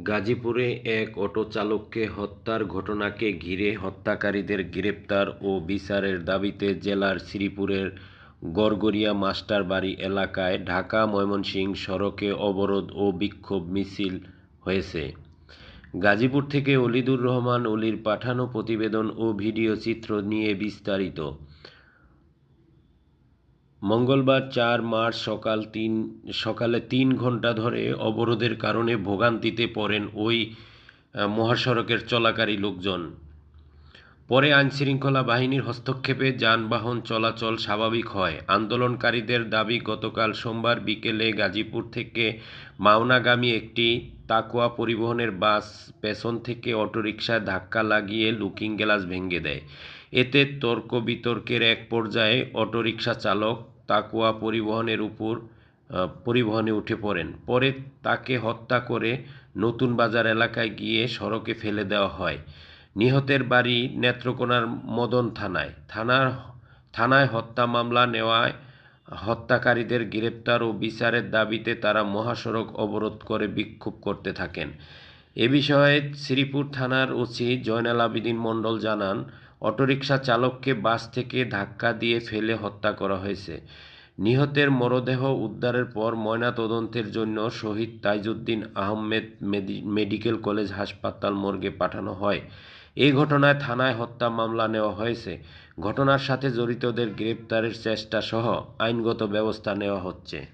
গাজীপুরে এক অটো চালককে হত্যার ঘটনাকে ঘিরে হত্যাকারীদের গ্রেপ্তার ও বিচারের দাবিতে জেলার শ্রীপুরের গড়গড়িয়া মাস্টারবাড়ি এলাকায় ঢাকা ময়মনসিংহ সড়কে অবরোধ ও বিক্ষোভ মিছিল হয়েছে। গাজীপুর থেকে অলিদুর রহমান অলির পাঠানো প্রতিবেদন ও ভিডিও চিত্র নিয়ে বিস্তারিত। মঙ্গলবার চার মার্চ সকাল তিন, সকালে তিন ঘণ্টা ধরে অবরোধের কারণে ভোগান্তিতে পড়েন ওই মহাসড়কের চলাকারী লোকজন। পরে আইনশৃঙ্খলা বাহিনীর হস্তক্ষেপে যানবাহন চলাচল স্বাভাবিক হয়। আন্দোলনকারীদের দাবি, গতকাল সোমবার বিকেলে গাজীপুর থেকে মাওনাগামী একটি তাকুয়া পরিবহনের বাস পেছন থেকে অটোরিকশায় ধাক্কা লাগিয়ে লুকিং গ্লাস ভেঙে দেয়। এতে তর্ক বিতর্কের এক পর্যায়ে অটোরিকশা চালক তাকুয়া পরিবহনের উপর পরিবহনে উঠে পড়েন। পরে তাকে হত্যা করে নতুন বাজার এলাকায় গিয়ে সড়কে ফেলে দেওয়া হয়। নিহতের বাড়ি নেত্রকোনার মদন থানায়। থানার থানায় হত্যা মামলা নেওয়ায় হত্যাকারীদের গ্রেপ্তার ও বিচারের দাবিতে তারা মহাসড়ক অবরোধ করে বিক্ষোভ করতে থাকেন। এ বিষয়ে শ্রীপুর থানার ওসি জয়নাল আবেদিন মণ্ডল জানান অটোরিকশা চালককে বাস থেকে ধাক্কা দিয়ে ফেলে হত্যা করা হয়েছে। নিহতের মরদেহ উদ্ধারের পর ময়নাতদন্তের জন্য শহীদ তাইজউদ্দিন আহমেদ মেডি- মেডিকেল কলেজ হাসপাতাল মর্গে পাঠানো হয়। এই ঘটনায় থানায় হত্যা মামলা নেওয়া হয়েছে। ঘটনার সাথে জড়িতদের গ্রেপ্তারের চেষ্টা সহ আইনগত ব্যবস্থা নেওয়া হচ্ছে।